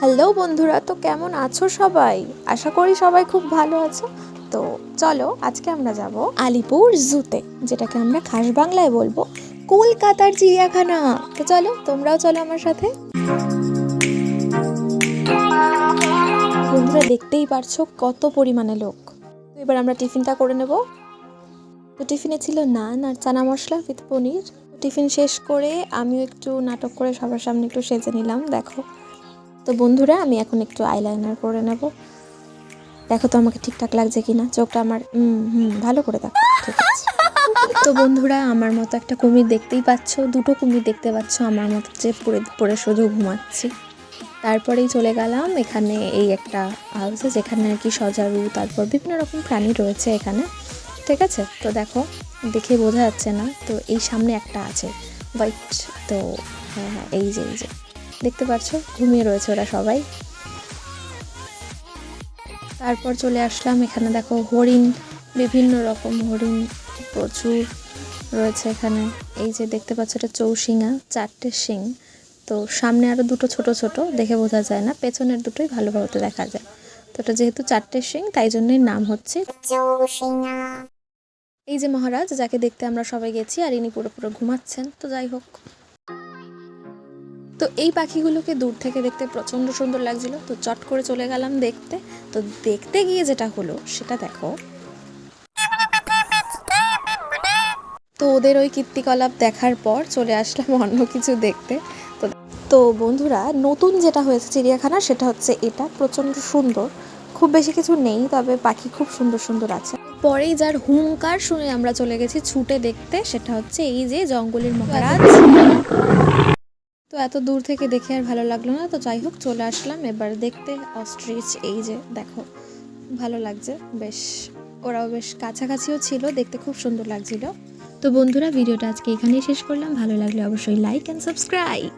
Hello বন্ধুরা, তো কেমন আছো সবাই? আশা করি সবাই খুব ভালো আছো। তো চলো, আজকে আমরা যাব আলিপুর জুতে, যেটাকে আমরা খাস বাংলায় বলব কলকাতার চিড়িয়াখানা। তো চলো, তোমরাও চলো আমার সাথে। বন্ধুরা, দেখতেই পারছ কত পরিমাণে লোক। এবার আমরা টিফিনটা করে নেব। তো টিফিনে ছিল নান আর chana masala with paneer. Tiffin শেষ করে আমিও একটু নাটক করে সবার সামনে একটু সেজে নিলাম, দেখো। তো বন্ধুরা, আমি এখন একটু আইলাইনার করে নেব। দেখো তো আমাকে ঠিকঠাক লাগছে কিনা, চোখটা আমার হুম হুম, ভালো করে দেখো, ঠিক আছে। তো বন্ধুরা, আমার মতো একটা কুমির দেখতেই পাচ্ছ, দুটো কুমির দেখতে পাচ্ছ, আমার মতো যে পড়ে পড়ে শুধু ঘুমাচ্ছি। তারপরেই চলে গেলাম, এখানে এই একটা হাউসে যেখানে আর কি সজারু, তারপর বিভিন্ন রকম প্রাণী রয়েছে এখানে, ঠিক আছে? তো দেখো, দেখে বোঝা যাচ্ছে না, তো এই সামনে একটা আছে হোয়াইট তো হ্যাঁ হ্যাঁ এই যে এই যে। দেখতে পাচ্ছ ঘুমিয়ে রয়েছে ওরা সবাই। তারপর চলে আসলাম এখানে দেখো হরিণ বিভিন্ন রকম হরিণ প্রচুর রয়েছে এখানে। এই যে দেখতে পাচ্ছ এটা চৌশিঙা চারটে শিং। তো সামনে আরও দুটো ছোট ছোট দেখে বোঝা যায় না পেছনের দুটোই ভালোভাবে দেখা যায়। তো এটা যেহেতু চারটে শিং তাই জন্যই নাম হচ্ছে এই যে মহারাজ যাকে দেখতে আমরা সবাই গেছি আর ইনি পুরো পুরো ঘুমাচ্ছেন। তো যাই হোক তো এই পাখিগুলোকে দূর থেকে দেখতে প্রচণ্ড সুন্দর লাগছিল। তো চট করে চলে গেলাম দেখতে। তো দেখতে গিয়ে যেটা হলো, সেটা দেখো। তো ওদের ওই কীর্তিকলাপ দেখার পর চলে আসলাম অন্য কিছু দেখতে। তো তো বন্ধুরা, নতুন যেটা হয়েছে চিড়িয়াখানা, সেটা হচ্ছে এটা প্রচণ্ড সুন্দর। খুব বেশি কিছু নেই, তবে পাখি খুব সুন্দর সুন্দর আছে। পরেই যার হুঙ্কার শুনে আমরা চলে গেছি ছুটে দেখতে, সেটা হচ্ছে এই যে জঙ্গলের মহারাজ তো এত দূর থেকে দেখে আর ভালো লাগল না। তো যাই হোক, চলে আসলাম। এবার দেখতে অস্ট্রিচ, এই যে দেখো, ভালো লাগছে, বেশ, ওরাও বেশ কাছাকাছিও ছিল, দেখতে খুব সুন্দর লাগছিল। তো বন্ধুরা, ভিডিওটা আজকে এখানেই শেষ করলাম। ভালো লাগলে অবশ্যই লাইক অ্যান্ড সাবস্ক্রাইব